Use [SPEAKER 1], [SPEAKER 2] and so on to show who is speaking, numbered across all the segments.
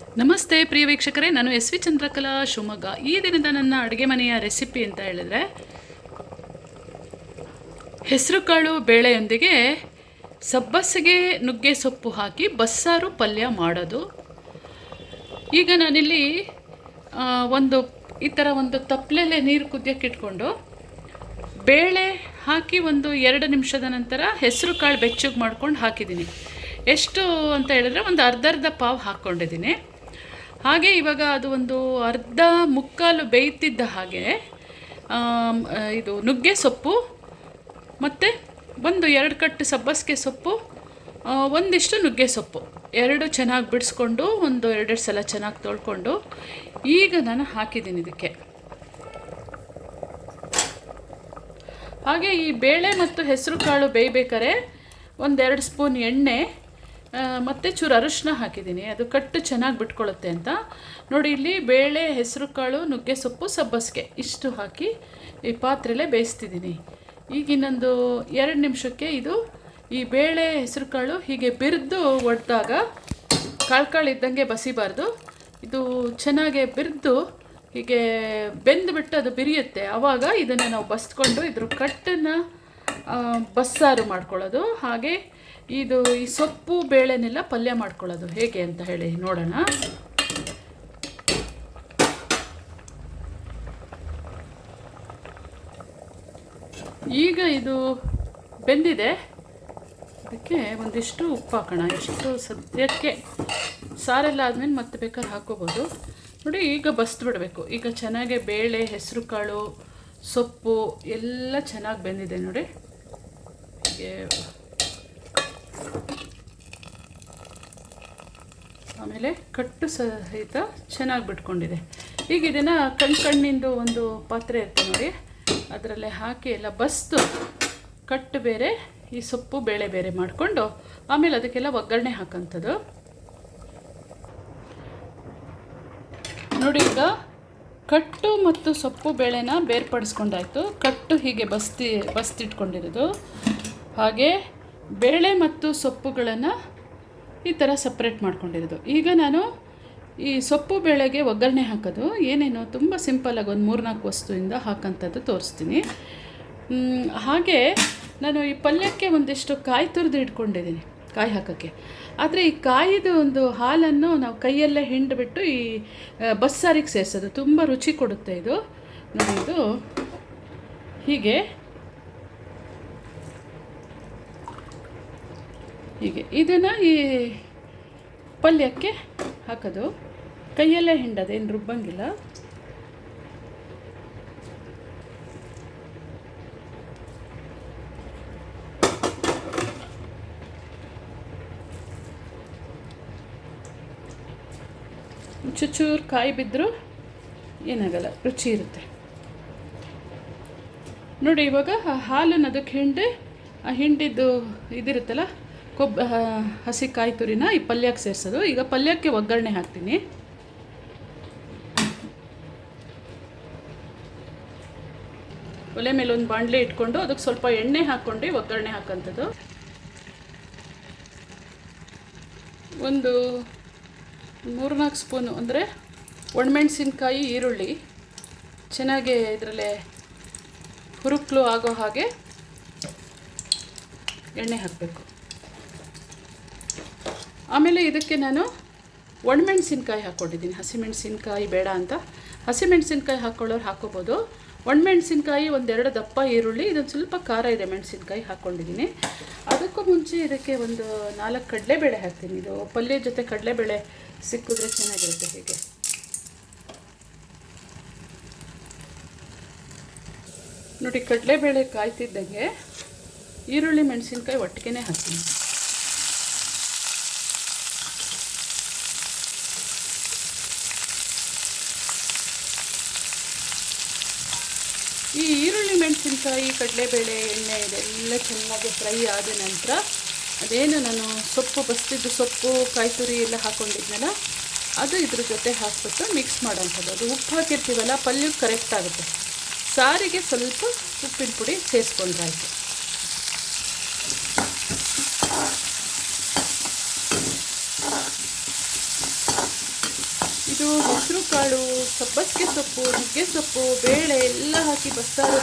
[SPEAKER 1] ನಮಸ್ತೆ ಪ್ರಿಯ ವೀಕ್ಷಕರೇ, ನಾನು ಎಸ್ ವಿ ಚಂದ್ರಕಲಾ ಶಿವಮೊಗ್ಗ. ಈ ದಿನದ ನನ್ನ ಅಡುಗೆ ಮನೆಯ ರೆಸಿಪಿ ಅಂತ ಹೇಳಿದ್ರೆ ಹೆಸರುಕಾಳು ಬೇಳೆಯೊಂದಿಗೆ ಸಬ್ಬಸಿಗೆ ನುಗ್ಗೆ ಸೊಪ್ಪು ಹಾಕಿ ಬಸ್ಸಾರು ಪಲ್ಯ ಮಾಡೋದು. ಈಗ ನಾನಿಲ್ಲಿ ಒಂದು, ಈ ಥರ ಒಂದು ತಪ್ಪಲೆಲೆ ನೀರು ಕುದ್ಯಕ್ಕೆ ಇಟ್ಕೊಂಡು ಬೇಳೆ ಹಾಕಿ ಒಂದು ಎರಡು ನಿಮಿಷದ ನಂತರ ಹೆಸರು ಕಾಳು ಬೆಚ್ಚಗೆ ಮಾಡ್ಕೊಂಡು ಹಾಕಿದ್ದೀನಿ. ಎಷ್ಟು ಅಂತ ಹೇಳಿದ್ರೆ ಒಂದು ಅರ್ಧ ಅರ್ಧ ಪಾವು ಹಾಕ್ಕೊಂಡಿದ್ದೀನಿ. ಹಾಗೆ ಇವಾಗ ಅದು ಒಂದು ಅರ್ಧ ಮುಕ್ಕಾಲು ಬೇಯ್ತಿದ್ದ ಹಾಗೆ ಇದು ನುಗ್ಗೆ ಸೊಪ್ಪು, ಮತ್ತು ಒಂದು ಎರಡು ಕಟ್ಟು ಸಬ್ಬಸಿಗೆ ಸೊಪ್ಪು ಒಂದಿಷ್ಟು ನುಗ್ಗೆ ಸೊಪ್ಪು. ಎರಡು ಚೆನ್ನಾಗಿ ಬಿಡಿಸ್ಕೊಂಡು, ಒಂದು ಎರಡೆರಡು ಸಲ ಚೆನ್ನಾಗಿ ತೊಳ್ಕೊಂಡು ಈಗ ನಾನು ಹಾಕಿದ್ದೀನಿ ಇದಕ್ಕೆ. ಹಾಗೆ ಈ ಬೇಳೆ ಮತ್ತು ಹೆಸರು ಕಾಳು ಬೇಯಬೇಕಾದ್ರೆ ಒಂದೆರಡು ಸ್ಪೂನ್ ಎಣ್ಣೆ ಮತ್ತು ಚೂರು ಅರಿಶಿನ ಹಾಕಿದ್ದೀನಿ. ಅದು ಕಟ್ಟು ಚೆನ್ನಾಗಿ ಬಿಟ್ಕೊಳ್ಳುತ್ತೆ ಅಂತ. ನೋಡಿ, ಇಲ್ಲಿ ಬೇಳೆ, ಹೆಸರು ಕಾಳು, ನುಗ್ಗೆ, ಸೊಪ್ಪು, ಸಬ್ಬಸಿಗೆ ಇಷ್ಟು ಹಾಕಿ ಈ ಪಾತ್ರೆಲೇ ಬೇಯಿಸ್ತಿದ್ದೀನಿ. ಈಗ ಇನ್ನೊಂದು ಎರಡು ನಿಮಿಷಕ್ಕೆ ಇದು ಈ ಬೇಳೆ, ಹೆಸರು ಕಾಳು ಹೀಗೆ ಬಿರಿದು ಒಡೆದಾಗ ಕಾಳು ಕಾಳು ಇದ್ದಂಗೆ ಬಸಿಬಾರ್ದು. ಇದು ಚೆನ್ನಾಗೆ ಬಿರಿದು ಹೀಗೆ ಬೆಂದುಬಿಟ್ಟು ಅದು ಬಿರಿಯುತ್ತೆ. ಆವಾಗ ಇದನ್ನು ನಾವು ಬಸ್ಕೊಂಡು ಇದ್ರ ಕಟ್ಟನ್ನು ಬಸ್ಸಾರು ಮಾಡ್ಕೊಳ್ಳೋದು. ಹಾಗೆ ಇದು ಈ ಸೊಪ್ಪು ಬೇಳೆನೆಲ್ಲ ಪಲ್ಯ ಮಾಡ್ಕೊಳ್ಳೋದು. ಹೇಗೆ ಅಂತ ಹೇಳಿ ನೋಡೋಣ. ಈಗ ಇದು ಬೆಂದಿದೆ. ಅದಕ್ಕೆ ಒಂದಿಷ್ಟು ಉಪ್ಪು ಹಾಕೋಣ. ಎಷ್ಟು ಸದ್ಯಕ್ಕೆ ಸಾರೆಲ್ಲ ಆದಮೇಲೆ ಮತ್ತೆ ಬೇಕಾದ್ರೆ ಹಾಕೋಬೋದು. ನೋಡಿ, ಈಗ ಬಸ್ದು ಬಿಡಬೇಕು. ಈಗ ಚೆನ್ನಾಗಿ ಬೇಳೆ, ಹೆಸರು ಕಾಳು, ಸೊಪ್ಪು ಎಲ್ಲ ಚೆನ್ನಾಗಿ ಬೆಂದಿದೆ ನೋಡಿ. ಹೀಗೆ ಆಮೇಲೆ ಕಟ್ಟು ಸಹಿತ ಚೆನ್ನಾಗಿ ಬಿಟ್ಕೊಂಡಿದೆ. ಈಗ ಇದನ್ನು ಕಣ್ಣು ಕಣ್ಣಿಂದು ಒಂದು ಪಾತ್ರೆ ಇರುತ್ತೆ ನೋಡಿ, ಅದರಲ್ಲೇ ಹಾಕಿ ಎಲ್ಲ ಬಸ್ತು ಕಟ್ಟು ಬೇರೆ, ಈ ಸೊಪ್ಪು ಬೇಳೆ ಬೇರೆ ಮಾಡಿಕೊಂಡು, ಆಮೇಲೆ ಅದಕ್ಕೆಲ್ಲ ಒಗ್ಗರಣೆ ಹಾಕೋಂಥದ್ದು. ನೋಡಿ ಈಗ ಕಟ್ಟು ಮತ್ತು ಸೊಪ್ಪು ಬೇಳೆನ ಬೇರ್ಪಡಿಸ್ಕೊಂಡಾಯಿತು. ಕಟ್ಟು ಹೀಗೆ ಬಸ್ತಿ, ಬಸ್ತಿಟ್ಕೊಂಡಿರೋದು. ಹಾಗೆ ಬೇಳೆ ಮತ್ತು ಸೊಪ್ಪುಗಳನ್ನು ಈ ಥರ ಸಪ್ರೇಟ್ ಮಾಡ್ಕೊಂಡಿರೋದು. ಈಗ ನಾನು ಈ ಸೊಪ್ಪು ಬೇಳೆಗೆ ಒಗ್ಗರಣೆ ಹಾಕೋದು. ಏನೇನು ತುಂಬ ಸಿಂಪಲಾಗಿ ಒಂದು ಮೂರ್ನಾಲ್ಕು ವಸ್ತುವಿಂದ ಹಾಕೋಂಥದ್ದು ತೋರಿಸ್ತೀನಿ. ಹಾಗೆ ನಾನು ಈ ಪಲ್ಯಕ್ಕೆ ಒಂದಿಷ್ಟು ಕಾಯಿ ತುರಿದು ಇಟ್ಕೊಂಡಿದ್ದೀನಿ, ಕಾಯಿ ಹಾಕೋಕ್ಕೆ. ಆದರೆ ಈ ಕಾಯಿದು ಒಂದು ಹಾಲನ್ನು ನಾವು ಕೈಯಲ್ಲೇ ಹಿಂಡಿಬಿಟ್ಟು ಈ ಬಸ್ಸಾರಿಗೆ ಸೇರಿಸೋದು. ತುಂಬ ರುಚಿ ಕೊಡುತ್ತೆ ಇದು. ನಾನು ಇದು ಹೀಗೆ ಹೀಗೆ. ಇದನ್ನು ಈ ಪಲ್ಯಕ್ಕೆ ಹಾಕೋದು. ಕೈಯಲ್ಲೇ ಹಿಂಡೋದು, ಏನು ರುಬ್ಬಂಗಿಲ್ಲ. ಚೂಚೂರು ಕಾಯಿ ಬಿದ್ದರೂ ಏನಾಗಲ್ಲ, ರುಚಿ ಇರುತ್ತೆ. ನೋಡಿ, ಇವಾಗ ಆ ಹಾಲನ್ನು ಅದಕ್ಕೆ ಹಿಂಡಿ, ಆ ಹಿಂಡಿದ್ದು ಇದಿರುತ್ತಲ್ಲ ಕೊಬ್ಬ ಹಸಿ ಕಾಯಿ ತುರಿನ ಈ ಪಲ್ಯಕ್ಕೆ ಸೇರಿಸೋದು. ಈಗ ಪಲ್ಯಕ್ಕೆ ಒಗ್ಗರಣೆ ಹಾಕ್ತೀನಿ. ಒಲೆ ಮೇಲೆ ಒಂದು ಬಾಣಲೆ ಇಟ್ಕೊಂಡು ಅದಕ್ಕೆ ಸ್ವಲ್ಪ ಎಣ್ಣೆ ಹಾಕ್ಕೊಂಡು ಒಗ್ಗರಣೆ ಹಾಕೋಂಥದ್ದು. ಒಂದು ಮೂರ್ನಾಲ್ಕು ಸ್ಪೂನು ಅಂದರೆ ಒಣಮೆಣಸಿನ್ಕಾಯಿ, ಈರುಳ್ಳಿ. ಚೆನ್ನಾಗಿ ಇದರಲ್ಲೇ ಹುರುಕ್ಲು ಆಗೋ ಹಾಗೆ ಎಣ್ಣೆ ಹಾಕಬೇಕು. ಆಮೇಲೆ ಇದಕ್ಕೆ ನಾನು ಒಣಮೆಣಸಿನ್ಕಾಯಿ ಹಾಕ್ಕೊಂಡಿದ್ದೀನಿ. ಹಸಿಮೆಣಸಿನ್ಕಾಯಿ ಬೇಡ ಅಂತ. ಹಸಿಮೆಣಸಿನ್ಕಾಯಿ ಹಾಕ್ಕೊಳ್ಳೋರು ಹಾಕ್ಕೋಬೋದು ಒಣಮೆಣ್ಸಿನ್ಕಾಯಿ ಒಂದೆರಡು ದಪ್ಪ ಈರುಳ್ಳಿ, ಇದೊಂದು ಸ್ವಲ್ಪ ಖಾರ ಇದೆ ಮೆಣಸಿನ್ಕಾಯಿ ಹಾಕ್ಕೊಂಡಿದ್ದೀನಿ ಅದಕ್ಕೂ ಮುಂಚೆ ಇದಕ್ಕೆ ಒಂದು ನಾಲ್ಕು ಕಡಲೆಬೇಳೆ ಹಾಕ್ತೀನಿ. ಇದು ಪಲ್ಯ ಜೊತೆ ಕಡಲೆಬೇಳೆ ಸಿಕ್ಕಿದ್ರೆ ಚೆನ್ನಾಗಿರುತ್ತೆ ಹೀಗೆ. ನೋಡಿ, ಕಡಲೆಬೇಳೆ ಕಾಯ್ತಿದ್ದಂಗೆ ಈರುಳ್ಳಿ, ಮೆಣಸಿನ್ಕಾಯಿ ಒಟ್ಟಿಗೆ ಹಾಕ್ತೀನಿ. ಈ ಈರುಳ್ಳಿ ಮೆಣಸಿನ್ಕಾಯಿ, ಕಡಲೆಬೇಳೆ ಎಣ್ಣೆ ಇದೆಲ್ಲ ಚೆನ್ನಾಗಿ ಫ್ರೈ ಆದ ನಂತರ ಅದೇನು ನಾನು ಸೊಪ್ಪು, ಬಸ್ತಿದ್ದು ಸೊಪ್ಪು ಕಾಯಿ ತುರಿ ಎಲ್ಲ ಹಾಕ್ಕೊಂಡಿದ್ನಲ್ಲ ಅದು ಇದ್ರ ಜೊತೆ ಹಾಕ್ಬಿಟ್ಟು ಮಿಕ್ಸ್ ಮಾಡೋಂಥದ್ದು ಅದು ಉಪ್ಪು ಹಾಕಿರ್ತೀವಲ್ಲ, ಪಲ್ಯಕ್ಕೆ ಕರೆಕ್ಟ್ ಆಗುತ್ತೆ. ಸಾರಿಗೆ ಸ್ವಲ್ಪ ಉಪ್ಪಿನ ಪುಡಿ ಸೇರಿಸ್ಕೊಂಡ್ರಾಯ್ತು ಇದು ಹೆಸರು ಕಾಳು ಸಬ್ಬಸಿಗೆ ಸೊಪ್ಪು ನುಗ್ಗೆ ಸೊಪ್ಪು ಬೇಳೆ ಎಲ್ಲ ಹಾಕಿ ಬಸ್ಸಾರು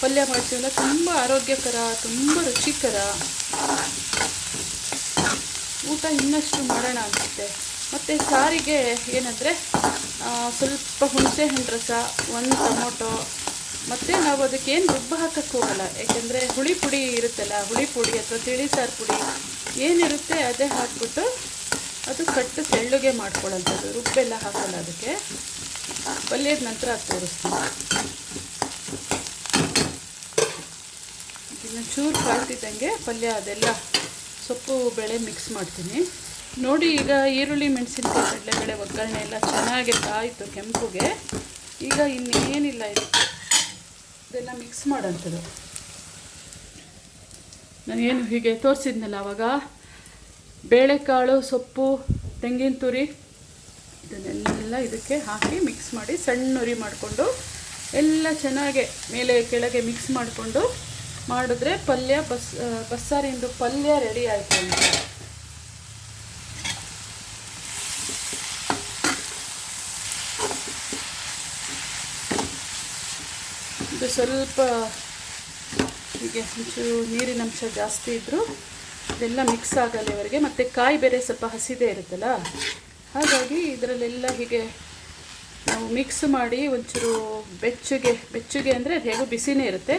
[SPEAKER 1] ಪಲ್ಯ ಮಾಡ್ತೀವಲ್ಲ ತುಂಬ ಆರೋಗ್ಯಕರ, ತುಂಬ ರುಚಿಕರ. ಊಟ ಇನ್ನಷ್ಟು ಮಾಡೋಣ ಅನಿಸುತ್ತೆ. ಮತ್ತು ಸಾರಿಗೆ ಏನಂದರೆ ಸ್ವಲ್ಪ ಹುಣಸೆ ಹಣ್ಣು ರಸ ಒಂದು ಟೊಮೊಟೊ, ಮತ್ತು ನಾವು ಅದಕ್ಕೆ ಏನು ರುಬ್ಬ ಹಾಕಕ್ಕೆ ಹೋಗಲ್ಲ. ಯಾಕೆಂದರೆ ಹುಳಿ ಪುಡಿ ಇರುತ್ತಲ್ಲ, ಹುಳಿ ಪುಡಿ ಅಥವಾ ತಿಳಿ ಸಾರು ಪುಡಿ ಏನಿರುತ್ತೆ ಅದೇ ಹಾಕ್ಬಿಟ್ಟು ಅದು ಕಟ್ಟು ತೆಳ್ಳಗೆ ಮಾಡ್ಕೊಳ್ಳೋಂಥದ್ದು, ರುಬ್ಬೆಲ್ಲ ಹಾಕಲ್ಲ ಅದಕ್ಕೆ. ಪಲ್ಯದ ನಂತರ ತೋರಿಸ್ತೀನಿ. ಇನ್ನು ಚೂರು ಕಾಲ್ತಿದ್ದಂಗೆ ಪಲ್ಯ ಅದೆಲ್ಲ ಸೊಪ್ಪು ಬೇಳೆ ಮಿಕ್ಸ್ ಮಾಡ್ತೀನಿ. ನೋಡಿ ಈಗ ಈರುಳ್ಳಿ, ಮೆಣಸಿನ್ಕಾಯಿ, ಕಡಲೆಬೇಳೆ ಒಗ್ಗರಣೆ ಎಲ್ಲ ಚೆನ್ನಾಗಿ ಕಾಯಿತು ಕೆಂಪುಗೆ. ಈಗ ಇನ್ನೇನಿಲ್ಲ ಇದು. ಇದೆಲ್ಲ ಮಿಕ್ಸ್ ಮಾಡೋಂಥದ್ದು ನಾನೇನು ಹೀಗೆ ತೋರಿಸಿದ್ನಲ್ಲ ಅವಾಗ? ಬೇಳೆಕಾಳು, ಸೊಪ್ಪು, ತೆಂಗಿನ ತುರಿ. ಇದನ್ನೆಲ್ಲ ಇದಕ್ಕೆ ಹಾಕಿ ಮಿಕ್ಸ್ ಮಾಡಿ ಸಣ್ಣ ಉರಿ ಮಾಡಿಕೊಂಡು ಎಲ್ಲ ಚೆನ್ನಾಗೆ ಮೇಲೆ ಕೆಳಗೆ ಮಿಕ್ಸ್ ಮಾಡಿಕೊಂಡು ಮಾಡಿದ್ರೆ ಪಲ್ಯ ಬಸ್ ಬಸ್ಸಾರಿಂದು ಪಲ್ಯ ರೆಡಿ ಆಯಿತು ಇದು ಸ್ವಲ್ಪ ಹೀಗೆ ಒಂಚೂರು ನೀರಿನ ಅಂಶ ಜಾಸ್ತಿ ಇದ್ದರೂ ಇದೆಲ್ಲ ಮಿಕ್ಸ್ ಆಗಲ್ಲ ಇವರಿಗೆ ಮತ್ತು ಕಾಯಿ ಬೇರೆ ಸ್ವಲ್ಪ ಹಸಿದೇ ಇರುತ್ತಲ್ಲ ಹಾಗಾಗಿ ಇದರಲ್ಲೆಲ್ಲ ಹೀಗೆ ನಾವು ಮಿಕ್ಸ್ ಮಾಡಿ ಒಂಚೂರು ಬೆಚ್ಚಗೆ ಬೆಚ್ಚಗೆ ಅಂದರೆ ಅದು ಹೇಗೋ ಬಿಸಿನೇ ಇರುತ್ತೆ.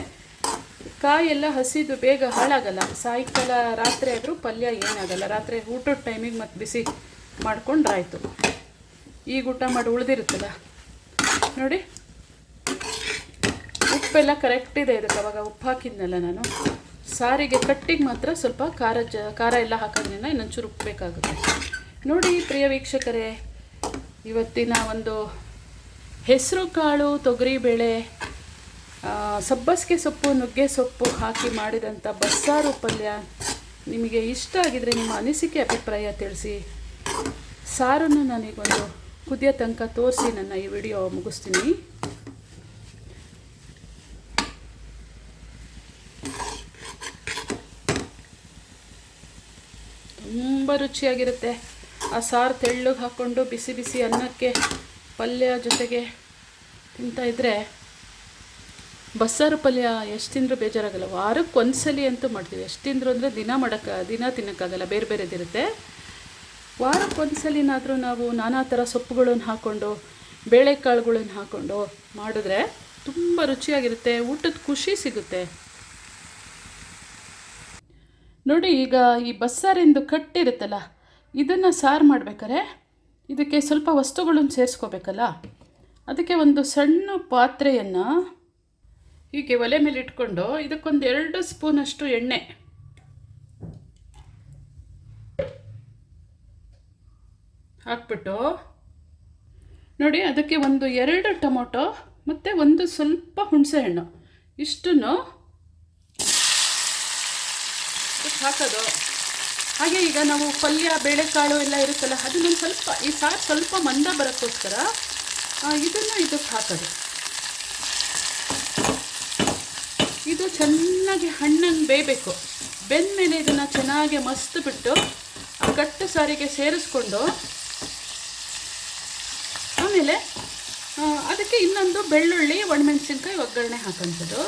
[SPEAKER 1] ಕಾಯೆಲ್ಲ ಹಸಿದು ಬೇಗ ಹಾಳಾಗಲ್ಲ. ಸಾಯಂಕಾಲ ರಾತ್ರಿ ಆದರೂ ಪಲ್ಯ ಏನಾಗಲ್ಲ. ರಾತ್ರಿ ಊಟದ ಟೈಮಿಗೆ ಮತ್ತು ಬಿಸಿ ಮಾಡ್ಕೊಂಡ್ರಾಯ್ತು. ಈಗ ಊಟ ಮಾಡಿ ಉಳಿದಿರುತ್ತಲ್ಲ. ನೋಡಿ. ಉಪ್ಪೆಲ್ಲ ಕರೆಕ್ಟ್ ಇದೆ ಇದಕ್ಕೆ ಅವಾಗ. ಉಪ್ಪು ಹಾಕಿದ್ನಲ್ಲ ನಾನು. ಸಾರಿಗೆ ಕಟ್ಟಿಗೆ ಮಾತ್ರ ಸ್ವಲ್ಪ ಖಾರ ಜ, ಖಾರ ಎಲ್ಲ ಹಾಕೋದ್ರಿಂದ ಇನ್ನೊಂಚೂರು ಉಪ್ಪು ಬೇಕಾಗುತ್ತೆ. ನೋಡಿ ಪ್ರಿಯ ವೀಕ್ಷಕರೇ, ಇವತ್ತಿನ ಒಂದು ಹೆಸರು ಕಾಳು ತೊಗರಿಬೇಳೆ ಬೇಳೆ ಸಬ್ಬಸಿಗೆ ಸೊಪ್ಪು, ನುಗ್ಗೆ ಸೊಪ್ಪು ಹಾಕಿ ಮಾಡಿದಂಥ ಬಸ್ಸಾರು ಪಲ್ಯ ನಿಮಗೆ ಇಷ್ಟ ಆಗಿದರೆ ನಿಮ್ಮ ಅನಿಸಿಕೆ ಅಭಿಪ್ರಾಯ ತಿಳಿಸಿ, ಸಾರನ್ನು ನನಗೊಂದು ಕುದಿಯ ತನಕ ತೋರಿಸಿ ನನ್ನ ಈ ವಿಡಿಯೋ ಮುಗಿಸ್ತೀನಿ. ತುಂಬ ರುಚಿಯಾಗಿರುತ್ತೆ. ಆ ಸಾರು ತೆಳ್ಳಗೆ ಹಾಕ್ಕೊಂಡು ಬಿಸಿ ಬಿಸಿ ಅನ್ನಕ್ಕೆ ಪಲ್ಯ ಜೊತೆಗೆ ತಿಂತಾಯಿದ್ರೆ ಬಸ್ಸಾರು ಪಲ್ಯ ಎಷ್ಟು ತಿಂದರೂ ಬೇಜಾರಾಗಲ್ಲ. ವಾರಕ್ಕೆ ಒಂದ್ಸಲಿ ಅಂತೂ ಮಾಡ್ತೀವಿ. ಎಷ್ಟು ತಿಂದರೂ ಅಂದರೆ ದಿನ ಮಾಡೋಕ್ಕೆ ದಿನ ತಿನ್ನೋಕ್ಕಾಗಲ್ಲ. ಬೇರೆ ಬೇರೆದಿರುತ್ತೆ ವಾರಕ್ಕೆ ಒಂದ್ಸಲಿನಾದರೂ ನಾವು ನಾನಾ ಥರ ಸೊಪ್ಪುಗಳನ್ನು ಹಾಕ್ಕೊಂಡು ಬೇಳೆಕಾಳುಗಳನ್ನು ಹಾಕ್ಕೊಂಡು ಮಾಡಿದ್ರೆ ತುಂಬ ರುಚಿಯಾಗಿರುತ್ತೆ. ಊಟದ ಖುಷಿ ಸಿಗುತ್ತೆ. ನೋಡಿ, ಈಗ ಈ ಬಸ್ಸಾರಿಂದು ಕಟ್ಟಿರುತ್ತಲ್ಲ ಇದನ್ನು ಸಾರು ಮಾಡ್ಬೇಕಾದ್ರೆ ಇದಕ್ಕೆ ಸ್ವಲ್ಪ ವಸ್ತುಗಳನ್ನು ಸೇರಿಸ್ಕೋಬೇಕಲ್ಲ? ಅದಕ್ಕೆ ಒಂದು ಸಣ್ಣ ಪಾತ್ರೆಯನ್ನು ಹೀಗೆ ಒಲೆ ಮೇಲೆ ಇಟ್ಕೊಂಡು ಇದಕ್ಕೊಂದು ಎರಡು ಸ್ಪೂನಷ್ಟು ಎಣ್ಣೆ. ಹಾಕ್ಬಿಟ್ಟು ನೋಡಿ ಅದಕ್ಕೆ ಒಂದು ಎರಡು ಟೊಮೊಟೊ ಮತ್ತು ಒಂದು ಸ್ವಲ್ಪ ಹುಣಸೆಹಣ್ಣು. ಇಷ್ಟನ್ನು ಹಾಕೋದು. ಹಾಗೆ ಈಗ ನಾವು ಪಲ್ಯ, ಬೇಳೆಕಾಳು ಎಲ್ಲ ಇರುತ್ತಲ್ಲ ಅದನ್ನೊಂದು ಸ್ವಲ್ಪ, ಈ ಸಾರು ಸ್ವಲ್ಪ ಮಂದ ಬರೋಕ್ಕೋಸ್ಕರ ಇದನ್ನು ಇದಕ್ಕೆ ಹಾಕೋದು. ಇದು ಚೆನ್ನಾಗಿ ಹಣ್ಣಂಗೆ ಬೇಯಬೇಕು. ಬೆಂದ ಮೇಲೆ ಇದನ್ನು ಚೆನ್ನಾಗಿ ಮಸ್ತ್ ಬಿಟ್ಟು, ಆ ಕಟ್ಟು ಸಾರಿಗೆ ಸೇರಿಸ್ಕೊಂಡು, ಆಮೇಲೆ ಅದಕ್ಕೆ ಇನ್ನೊಂದು ಬೆಳ್ಳುಳ್ಳಿ, ಒಣಮೆಣಸಿನ್ಕಾಯಿ ಒಗ್ಗರಣೆ ಹಾಕೋಂಥದ್ದು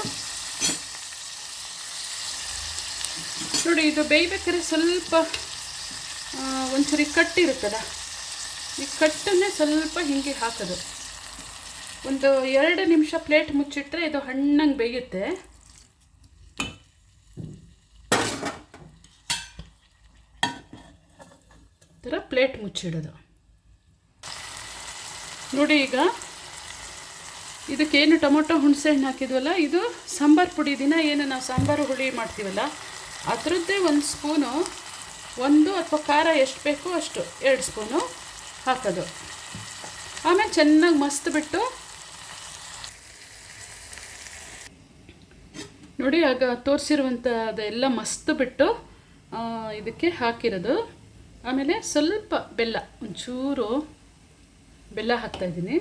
[SPEAKER 1] ನೋಡಿ, ಇದು ಬೇಯ್ಬೇಕಾದ್ರೆ ಸ್ವಲ್ಪ ಒಂಚೂರಿ ಒಂಚೂರು ಈ ಕಟ್ಟನ್ನೇ ಸ್ವಲ್ಪ ಹಿಂಗೆ ಹಾಕೋದು. ಒಂದು ಎರಡು ನಿಮಿಷ ಪ್ಲೇಟ್ ಮುಚ್ಚಿಟ್ರೆ ಇದು ಹಣ್ಣಂಗೆ ಬೇಯುತ್ತೆ. ಥರ ಪ್ಲೇಟ್ ಮುಚ್ಚಿಡೋದು. ನೋಡಿ ಈಗ, ಇದಕ್ಕೇನು ಟೊಮೊಟೊ ಹುಣಸೆ ಹಣ್ಣು ಹಾಕಿದ್ವಲ್ಲ, ಇದು ಸಾಂಬಾರು ಪುಡಿ ದಿನ ಏನು ನಾವು ಸಾಂಬಾರು ಹುಳಿ ಮಾಡ್ತೀವಲ್ಲ ಅದರದ್ದೇ ಒಂದು ಸ್ಪೂನು, ಒಂದು ಅಥವಾ ಖಾರ ಎಷ್ಟು ಬೇಕೋ ಅಷ್ಟು ಎರಡು ಸ್ಪೂನು ಹಾಕೋದು. ಆಮೇಲೆ ಚೆನ್ನಾಗಿ ಮಸ್ತ್ ಬಿಟ್ಟು ನೋಡಿ, ಆಗ ತೋರಿಸಿರುವಂಥ ಅದೆಲ್ಲ ಮಸ್ತ್ ಬಿಟ್ಟು ಇದಕ್ಕೆ ಹಾಕಿರೋದು. ಆಮೇಲೆ ಸ್ವಲ್ಪ ಬೆಲ್ಲ, ಒಂಚೂರು ಬೆಲ್ಲ ಹಾಕ್ತಾಯಿದ್ದೀನಿ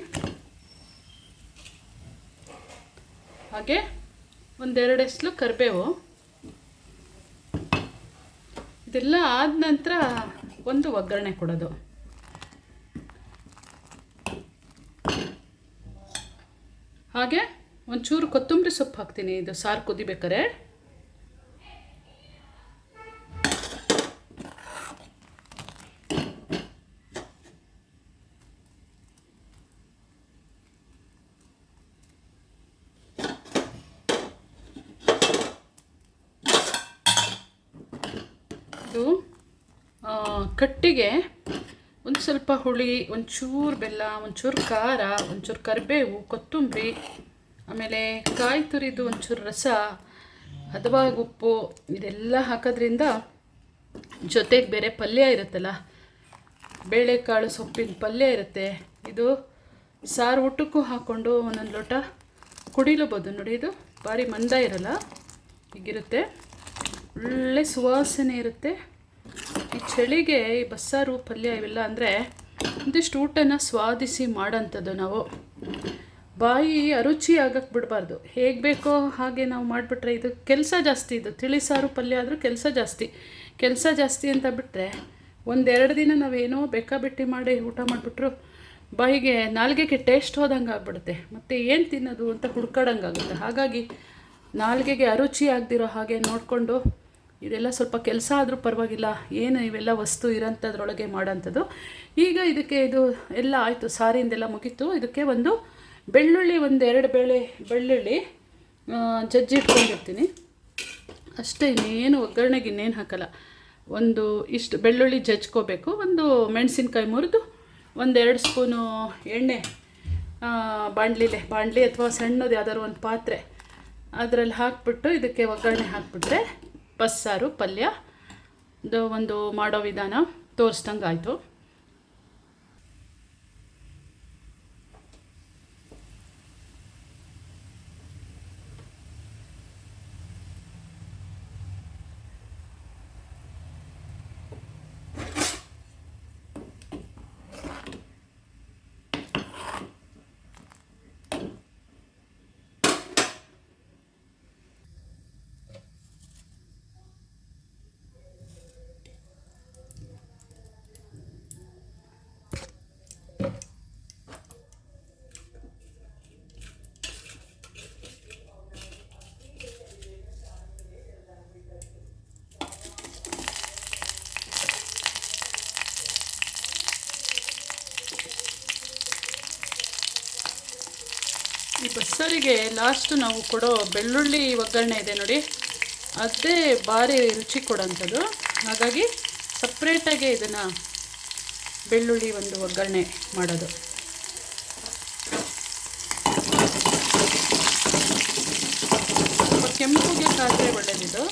[SPEAKER 1] ಹಾಗೆ ಒಂದೆರಡು ಎಸ್ಲು ಕರಿಬೇವು. ಇದೆಲ್ಲ ಆದ ನಂತರ ಒಂದು ಒಗ್ಗರಣೆ ಕೊಡೋದು. ಹಾಗೆ ಒಂಚೂರು ಕೊತ್ತಂಬರಿ ಸೊಪ್ಪು ಹಾಕ್ತೀನಿ. ಇದು ಸಾರು ಕುದಿಬೇಕಾರೆ ಕಟ್ಟಿಗೆ ಒಂದು ಸ್ವಲ್ಪ ಹುಳಿ, ಒಂಚೂರು ಬೆಲ್ಲ, ಒಂಚೂರು ಖಾರ, ಒಂಚೂರು ಕರಿಬೇವು, ಕೊತ್ತಂಬರಿ, ಆಮೇಲೆ ಕಾಯಿ ತುರಿದು ಒಂಚೂರು ರಸ ಹದವಾಗಿ ಉಪ್ಪು ಇದೆಲ್ಲ ಹಾಕೋದ್ರಿಂದ ಜೊತೆಗೆ ಬೇರೆ ಪಲ್ಯ ಇರುತ್ತಲ್ಲ, ಬೇಳೆಕಾಳು ಸೊಪ್ಪಿನ ಪಲ್ಯ ಇರುತ್ತೆ. ಇದು ಸಾರು ಊಟಕ್ಕೂ ಹಾಕ್ಕೊಂಡು ಒಂದೊಂದು ಲೋಟ ಕುಡಿಲಬೋದು. ನೋಡಿ, ಇದು ಭಾರಿ ಮಂದ ಇರಲ್ಲ, ಹೀಗಿರುತ್ತೆ. ಒಳ್ಳೆ ಸುವಾಸನೆ ಇರುತ್ತೆ. ಈ ಚಳಿಗೆ ಈ ಬಸ್ಸಾರು ಪಲ್ಯ ಇವೆಲ್ಲ ಅಂದರೆ ಒಂದಿಷ್ಟು ಊಟನ ಸ್ವಾದಿಸಿ ಮಾಡೋಂಥದ್ದು ನಾವು. ಬಾಯಿ ಅರುಚಿ ಆಗಕ್ಕೆ ಬಿಡಬಾರ್ದು. ಹೇಗೆ ಬೇಕೋ ಹಾಗೆ ನಾವು ಮಾಡಿಬಿಟ್ರೆ ಇದು ಕೆಲಸ ಜಾಸ್ತಿ ಇದು. ತಿಳಿಸಾರು ಪಲ್ಯ ಆದರೂ ಕೆಲಸ ಜಾಸ್ತಿ. ಕೆಲಸ ಜಾಸ್ತಿ ಅಂತ ಬಿಟ್ಟರೆ ಒಂದೆರಡು ದಿನ ನಾವೇನೋ ಬೇಕಾಬಿಟ್ಟಿ ಮಾಡಿ ಊಟ ಮಾಡಿಬಿಟ್ರು ಬಾಯಿಗೆ ನಾಲ್ಗೆಗೆ ಟೇಸ್ಟ್ ಹೋದಂಗೆ ಆಗ್ಬಿಡುತ್ತೆ. ಮತ್ತು ಏನು ತಿನ್ನೋದು ಅಂತ ಹುಡ್ಕಾಡಂಗಾಗುತ್ತೆ. ಹಾಗಾಗಿ ನಾಲ್ಗೆಗೆ ಅರುಚಿ ಆಗದಿರೋ ಹಾಗೆ ನೋಡಿಕೊಂಡು ಇದೆಲ್ಲ ಸ್ವಲ್ಪ ಕೆಲಸ ಆದರೂ ಪರವಾಗಿಲ್ಲ, ಏನು ಇವೆಲ್ಲ ವಸ್ತು ಇರೋಂಥದ್ರೊಳಗೆ ಮಾಡೋಂಥದ್ದು. ಈಗ ಇದಕ್ಕೆ ಇದು ಎಲ್ಲ ಆಯಿತು ಸಾರಿಂದೆಲ್ಲ ಮುಗೀತು. ಇದಕ್ಕೆ ಒಂದು ಬೆಳ್ಳುಳ್ಳಿ, ಒಂದು ಎರಡು ಬೇಳೆ ಬೆಳ್ಳುಳ್ಳಿ ಜಜ್ಜಿ ಇಟ್ಕೊಂಡಿರ್ತೀನಿ. ಅಷ್ಟೇ, ಇನ್ನೇನು ಒಗ್ಗರಣೆಗೆ ಇನ್ನೇನು ಹಾಕಲ್ಲ. ಒಂದು ಇಷ್ಟು ಬೆಳ್ಳುಳ್ಳಿ ಜಜ್ಕೋಬೇಕು ಒಂದು ಮೆಣಸಿನ್ಕಾಯಿ ಮುರಿದು ಒಂದೆರಡು ಸ್ಪೂನು ಎಣ್ಣೆ ಬಾಣಲಿಲೆ, ಬಾಣಲಿ ಅಥವಾ ಸಣ್ಣದು ಯಾವ್ದಾದ್ರು ಒಂದು ಪಾತ್ರೆ ಅದರಲ್ಲಿ ಹಾಕ್ಬಿಟ್ಟು ಇದಕ್ಕೆ ಒಗ್ಗರಣೆ ಹಾಕ್ಬಿಟ್ರೆ ಬಸ್ಸಾರು ಪಲ್ಯ. ಒಂದು ಮಾಡೋ ವಿಧಾನ. ತೋರಿಸ್ದಂಗೆ ಆಯಿತು ಈ ಬಸ್ಸಾರಿಗೆ ಲಾಸ್ಟ್ ನಾವು ಕೊಡೋ ಬೆಳ್ಳುಳ್ಳಿ ಒಗ್ಗರಣೆ ಇದೆ ನೋಡಿ. ಅದೇ ಭಾರಿ ರುಚಿ ಕೊಡೋಂಥದ್ದು. ಹಾಗಾಗಿ ಸಪ್ರೇಟಾಗಿ ಇದನ್ನು ಬೆಳ್ಳುಳ್ಳಿ ಒಂದು ಒಗ್ಗರಣೆ ಮಾಡೋದು. ಕೆಂಪುಗೆ ಕಾದ್ರೆ ಒಳ್ಳೆಯದಿದು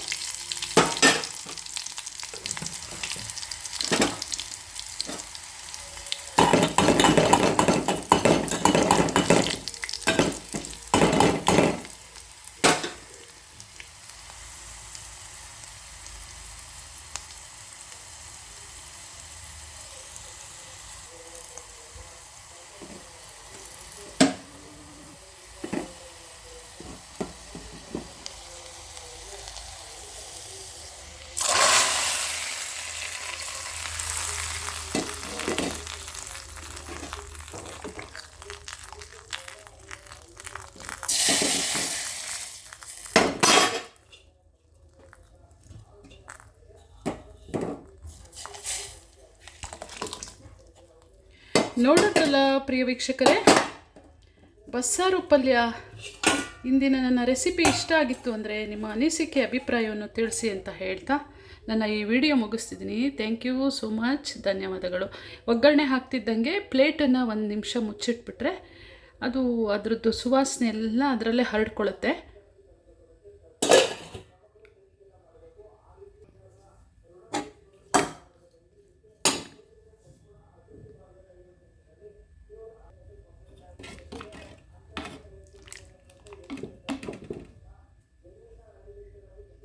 [SPEAKER 1] ಪ್ರಿಯ ವೀಕ್ಷಕರೇ ಬಸ್ಸಾರು ಪಲ್ಯ ಇಂದಿನ ನನ್ನ ರೆಸಿಪಿ ಇಷ್ಟ ಆಗಿತ್ತು ಅಂದರೆ ನಿಮ್ಮ ಅನಿಸಿಕೆ, ಅಭಿಪ್ರಾಯವನ್ನು ತಿಳಿಸಿ ಅಂತ ಹೇಳ್ತಾ ನನ್ನ ಈ ವಿಡಿಯೋ ಮುಗಿಸ್ತಿದ್ದೀನಿ. ಥ್ಯಾಂಕ್ ಯು ಸೋ ಮಚ್ ಧನ್ಯವಾದಗಳು. ಒಗ್ಗರಣೆ ಹಾಕ್ತಿದ್ದಂಗೆ ಪ್ಲೇಟನ್ನು ಒಂದು ನಿಮಿಷ ಮುಚ್ಚಿಟ್ಬಿಟ್ರೆ ಅದು ಅದರದ್ದು ಸುವಾಸನೆ ಎಲ್ಲ ಅದರಲ್ಲೇ ಹರಡ್ಕೊಳ್ಳುತ್ತೆ.